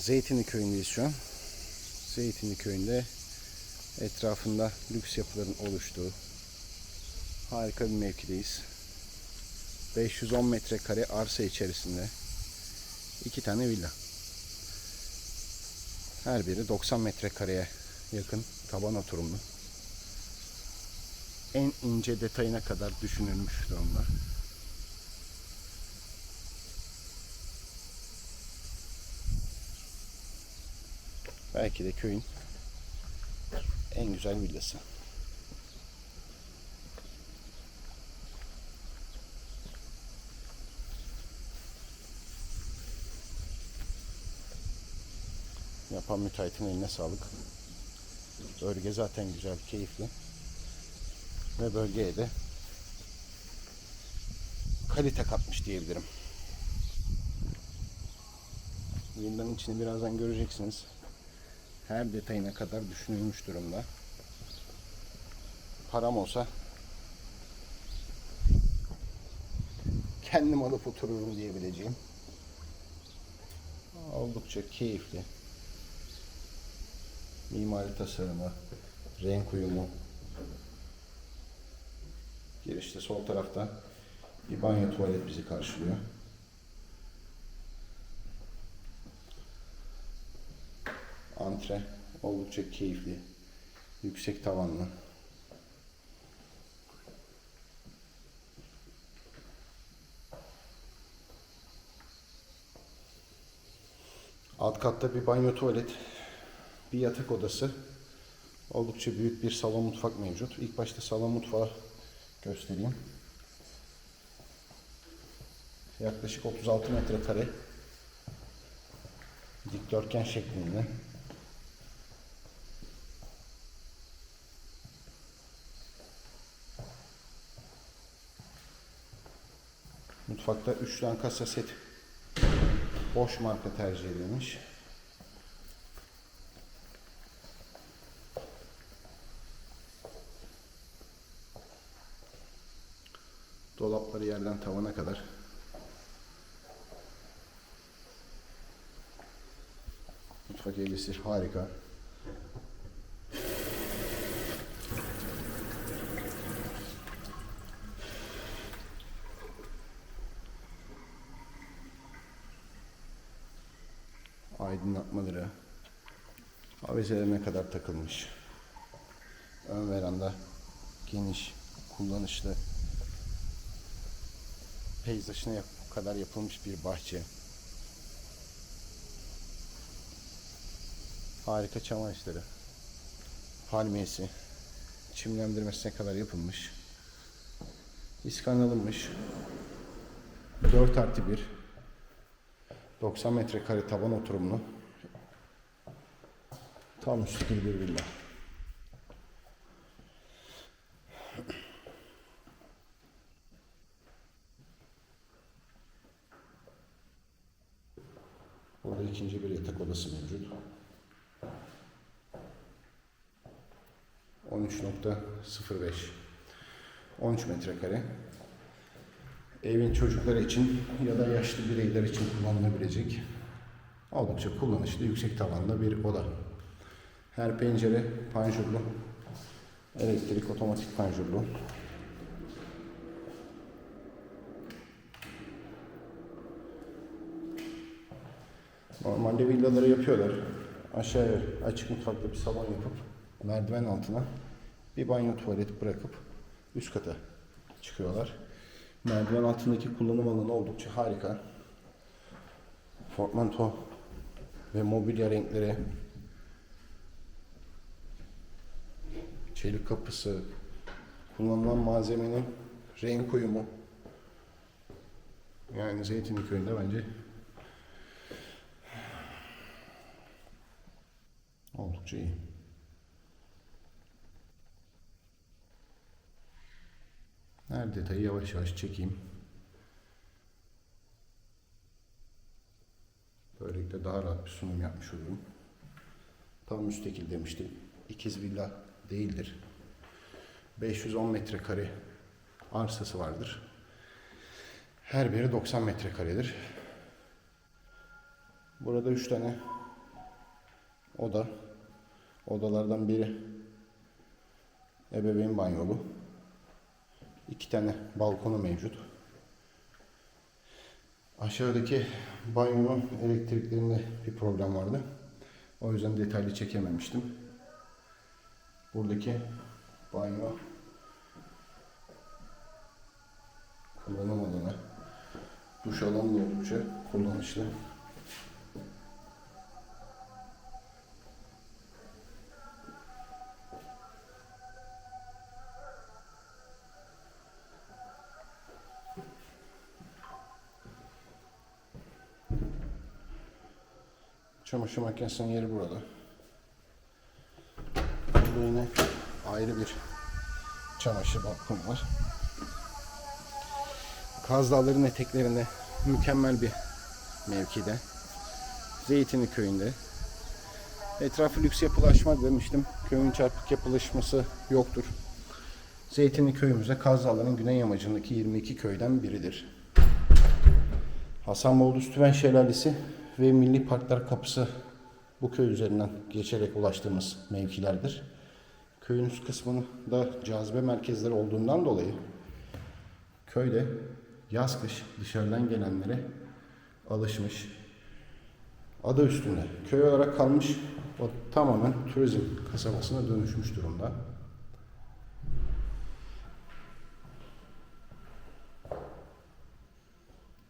Zeytinli köyündeyiz şu an. Zeytinli köyünde etrafında lüks yapıların oluştuğu harika bir mevkideyiz. 510 metrekare arsa içerisinde iki tane villa. Her biri 90 metrekareye yakın taban oturumlu. En ince detayına kadar düşünülmüş durumda. Belki de köyün en güzel villası. Yapan müteahhitin eline sağlık. Bölge zaten güzel, keyifli. Ve bölgeye de kalite katmış diyebilirim. Villanın içini birazdan göreceksiniz. Her detayına kadar düşünülmüş durumda. Param olsa kendim alıp otururum diyebileceğim. Oldukça keyifli. Mimari tasarımı, renk uyumu. Girişte sol tarafta bir banyo tuvalet bizi karşılıyor. Antre oldukça keyifli. Yüksek tavanlı. Alt katta bir banyo tuvalet, bir yatak odası, oldukça büyük bir salon mutfak mevcut. İlk başta salon mutfağı göstereyim. Yaklaşık 36 metrekare dikdörtgen şeklinde. Mutfakta 3 tane kasa set boş marka tercih edilmiş. Dolapları yerden tavana kadar. Mutfak elbisi harika. Avizelerine kadar takılmış. Ön veranda geniş, kullanışlı peyzajına kadar yapılmış bir bahçe. Harika çam ağaçları. Palmiyesi. Çimlendirmesine kadar yapılmış. İskan alınmış. 4 artı 1. 90 metrekare taban oturumlu. Tam müstakil bir villa. Burada ikinci bir yatak odası mevcut. 13.05 13 metrekare. Evin çocukları için ya da yaşlı bireyler için kullanılabilecek oldukça kullanışlı yüksek tavanlı bir oda. Her pencere panjurlu. Elektrik otomatik panjurlu. Normalde villaları yapıyorlar. Aşağıya açık mutfakta bir salon yapıp merdiven altına bir banyo tuvalet bırakıp üst kata çıkıyorlar. Merdiven altındaki kullanım alanı oldukça harika. Portmanto ve mobilya renkleri çelik kapısı kullanılan malzemenin renk uyumu yani Zeytinli köyünde bence oldukça iyi. Her detayı yavaş yavaş çekeyim. Böylelikle daha rahat bir sunum yapmış olurum. Tam müstakil demiştim. İkiz villa değildir. 510 metrekare arsası vardır. Her biri 90 metrekaredir. Burada 3 tane oda. Odalardan biri ebeveyn banyolu. İki tane balkonu mevcut. Aşağıdaki banyonun elektriklerinde bir problem vardı. O yüzden detaylı çekememiştim. Buradaki banyo kullanım alanı. Duş alanı da oldukça kullanışlı. Çamaşır makinesinin yeri burada. Ayrı bir çamaşır balkonu var. Kaz Dağları'nın eteklerinde mükemmel bir mevkide. Zeytinli köyünde. Etrafı lüks yapılaşma demiştim. Köyün çarpık yapılaşması yoktur. Zeytinli köyümüzde Kaz Dağları'nın güney yamacındaki 22 köyden biridir. Hasanboğlu Üstüven Şelalesi ve Milli Parklar Kapısı bu köy üzerinden geçerek ulaştığımız mevkilerdir. Köyün üst kısmının da cazibe merkezleri olduğundan dolayı köyde yaz kış dışarıdan gelenlere alışmış. Adı üstünde köy olarak kalmış o tamamen turizm kasabasına dönüşmüş durumda.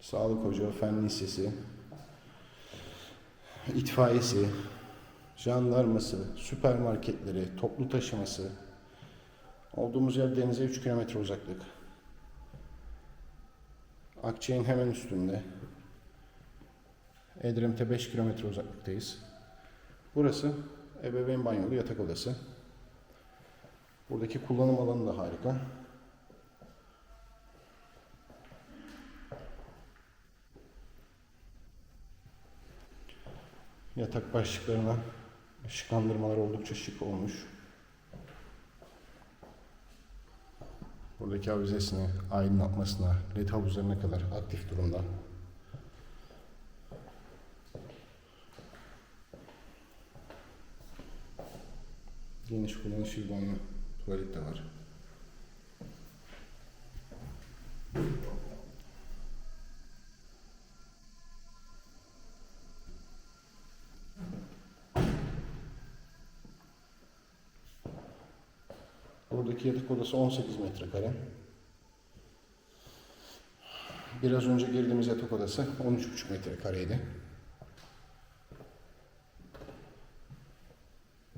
Sağlık Ocağı, Fen Lisesi, itfaiyesi, jandarması, süpermarketleri, toplu taşıması. Olduğumuz yer denize 3 kilometre uzaklık. Akçay'ın hemen üstünde. Edremit'e 5 kilometre uzaklıktayız. Burası ebeveyn banyolu yatak odası. Buradaki kullanım alanı da harika. Yatak başlıklarına ışıklandırmalar oldukça şık olmuş. Buradaki avizesine, aydınlatmasına, led havuzlarına kadar aktif durumda. Geniş kullanışlı bir banyo, tuvalet de var. Buradaki yatak odası 18 metrekare. Biraz önce girdiğimiz yatak odası 13,5 metrekareydi.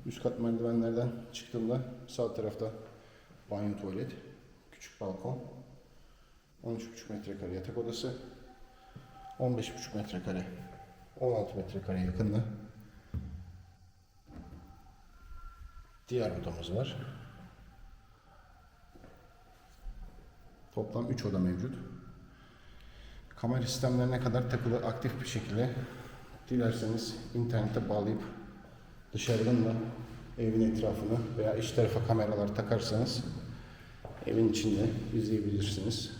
Üst kat merdivenlerden çıktığımda sağ tarafta banyo tuvalet, küçük balkon, 13,5 metrekare yatak odası, 15,5 metrekare, 16 metrekare yakında. Diğer odamız var. Toplam 3 oda mevcut. Kamera sistemlerine kadar takılı aktif bir şekilde dilerseniz internete bağlayıp dışarıdan da evin etrafını veya iç tarafa kameralar takarsanız evin içinde izleyebilirsiniz.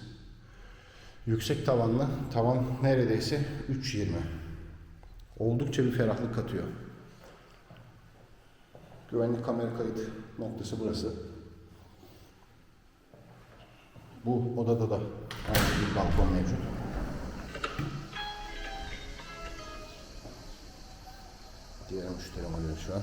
Yüksek tavanlı, tavan neredeyse 3.20. Oldukça bir ferahlık katıyor. Güvenlik kamera kayıt noktası burası. Bu odada da aynı bir balkon mevcut. Diğer müşterim arıyor şu an.